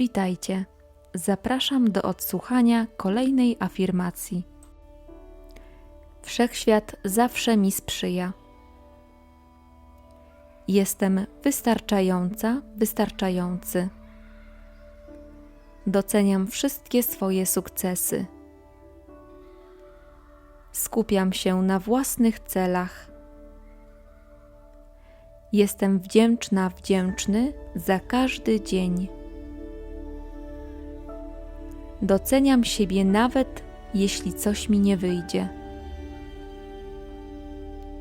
Witajcie. Zapraszam do odsłuchania kolejnej afirmacji. Wszechświat zawsze mi sprzyja. Jestem wystarczająca, wystarczający. Doceniam wszystkie swoje sukcesy. Skupiam się na własnych celach. Jestem wdzięczna, wdzięczny za każdy dzień. Doceniam siebie nawet, jeśli coś mi nie wyjdzie.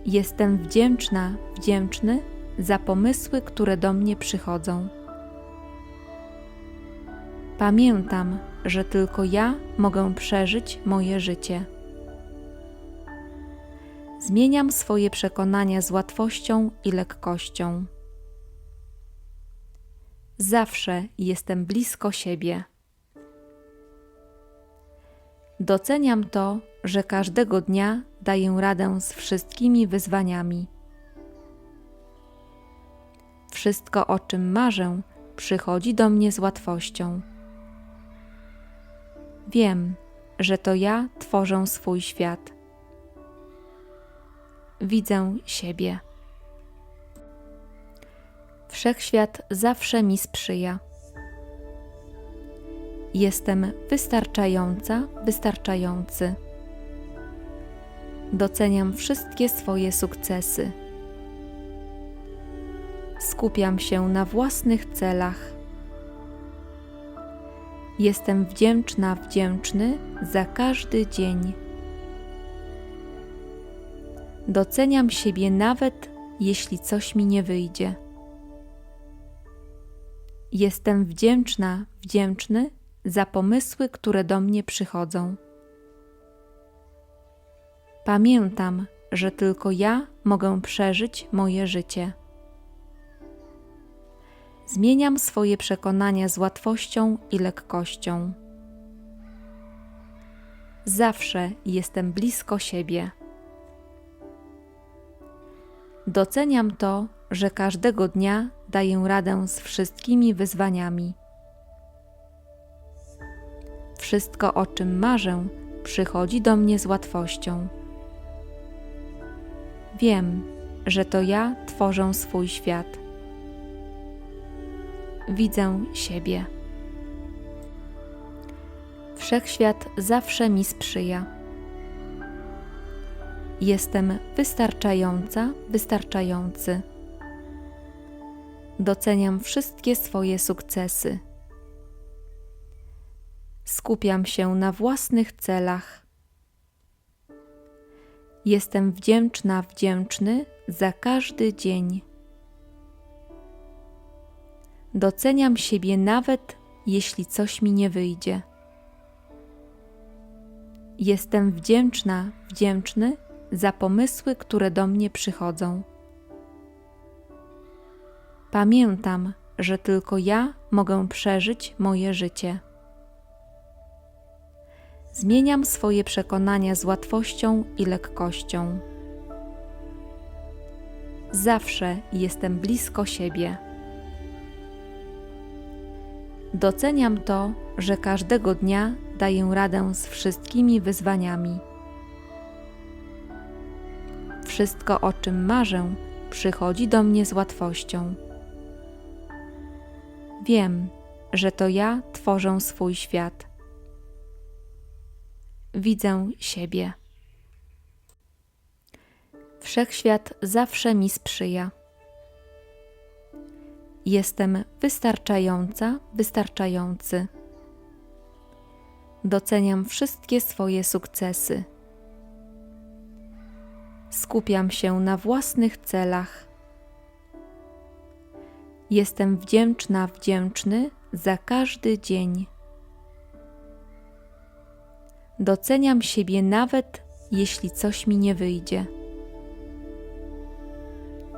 Jestem wdzięczna, wdzięczny za pomysły, które do mnie przychodzą. Pamiętam, że tylko ja mogę przeżyć moje życie. Zmieniam swoje przekonania z łatwością i lekkością. Zawsze jestem blisko siebie. Doceniam to, że każdego dnia daję radę z wszystkimi wyzwaniami. Wszystko, o czym marzę, przychodzi do mnie z łatwością. Wiem, że to ja tworzę swój świat. Widzę siebie. Wszechświat zawsze mi sprzyja. Jestem wystarczająca, wystarczający. Doceniam wszystkie swoje sukcesy. Skupiam się na własnych celach. Jestem wdzięczna, wdzięczny za każdy dzień. Doceniam siebie nawet, jeśli coś mi nie wyjdzie. Jestem wdzięczna, wdzięczny za pomysły, które do mnie przychodzą. Pamiętam, że tylko ja mogę przeżyć moje życie. Zmieniam swoje przekonania z łatwością i lekkością. Zawsze jestem blisko siebie. Doceniam to, że każdego dnia daję radę z wszystkimi wyzwaniami. Wszystko, o czym marzę, przychodzi do mnie z łatwością. Wiem, że to ja tworzę swój świat. Widzę siebie. Wszechświat zawsze mi sprzyja. Jestem wystarczająca, wystarczający. Doceniam wszystkie swoje sukcesy. Skupiam się na własnych celach. Jestem wdzięczna, wdzięczny za każdy dzień. Doceniam siebie nawet, jeśli coś mi nie wyjdzie. Jestem wdzięczna, wdzięczny za pomysły, które do mnie przychodzą. Pamiętam, że tylko ja mogę przeżyć moje życie. Zmieniam swoje przekonania z łatwością i lekkością. Zawsze jestem blisko siebie. Doceniam to, że każdego dnia daję radę z wszystkimi wyzwaniami. Wszystko, o czym marzę, przychodzi do mnie z łatwością. Wiem, że to ja tworzę swój świat. Widzę siebie. Wszechświat zawsze mi sprzyja. Jestem wystarczająca, wystarczający. Doceniam wszystkie swoje sukcesy. Skupiam się na własnych celach. Jestem wdzięczna, wdzięczny za każdy dzień. Doceniam siebie nawet, jeśli coś mi nie wyjdzie.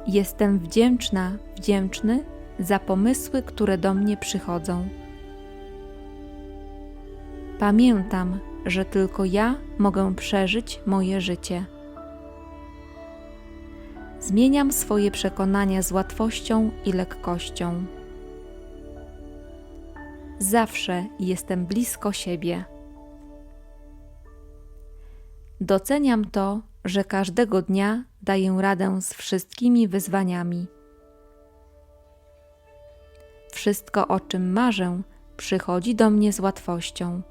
Jestem wdzięczna, wdzięczny za pomysły, które do mnie przychodzą. Pamiętam, że tylko ja mogę przeżyć moje życie. Zmieniam swoje przekonania z łatwością i lekkością. Zawsze jestem blisko siebie. Doceniam to, że każdego dnia daję radę z wszystkimi wyzwaniami. Wszystko, o czym marzę, przychodzi do mnie z łatwością.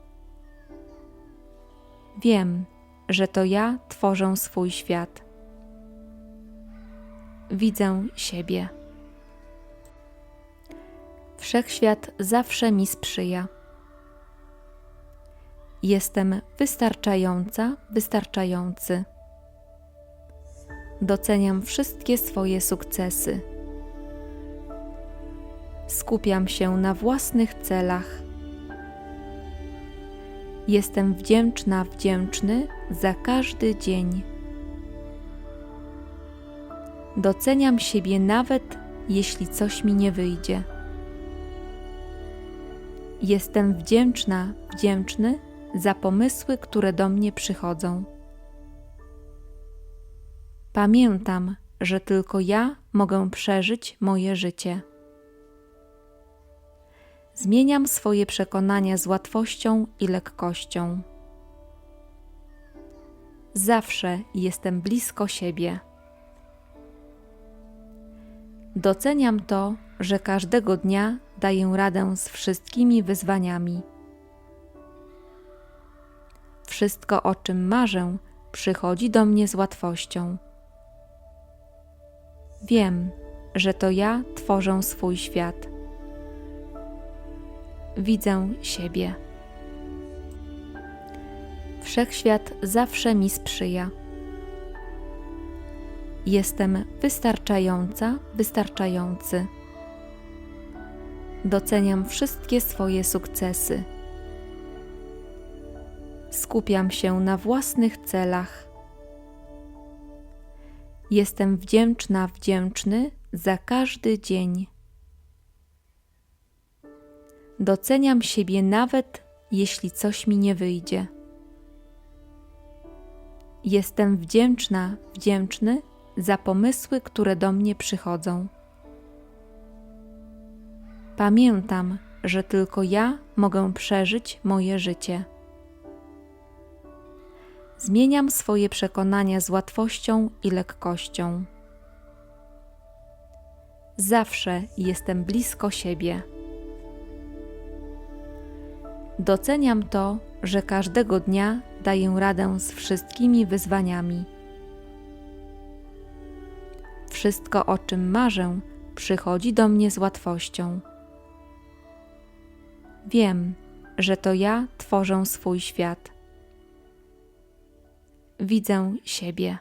Wiem, że to ja tworzę swój świat. Widzę siebie. Wszechświat zawsze mi sprzyja. Jestem wystarczająca, wystarczający. Doceniam wszystkie swoje sukcesy. Skupiam się na własnych celach. Jestem wdzięczna, wdzięczny za każdy dzień. Doceniam siebie nawet jeśli coś mi nie wyjdzie. Jestem wdzięczna, wdzięczny za pomysły, które do mnie przychodzą. Pamiętam, że tylko ja mogę przeżyć moje życie. Zmieniam swoje przekonania z łatwością i lekkością. Zawsze jestem blisko siebie. Doceniam to, że każdego dnia daję radę z wszystkimi wyzwaniami. Wszystko, o czym marzę, przychodzi do mnie z łatwością. Wiem, że to ja tworzę swój świat. Widzę siebie. Wszechświat zawsze mi sprzyja. Jestem wystarczająca, wystarczający. Doceniam wszystkie swoje sukcesy. Skupiam się na własnych celach. Jestem wdzięczna, wdzięczny za każdy dzień. Doceniam siebie nawet jeśli coś mi nie wyjdzie. Jestem wdzięczna, wdzięczny za pomysły, które do mnie przychodzą. Pamiętam, że tylko ja mogę przeżyć moje życie. Zmieniam swoje przekonania z łatwością i lekkością. Zawsze jestem blisko siebie. Doceniam to, że każdego dnia daję radę z wszystkimi wyzwaniami. Wszystko, o czym marzę, przychodzi do mnie z łatwością. Wiem, że to ja tworzę swój świat. Widzę siebie.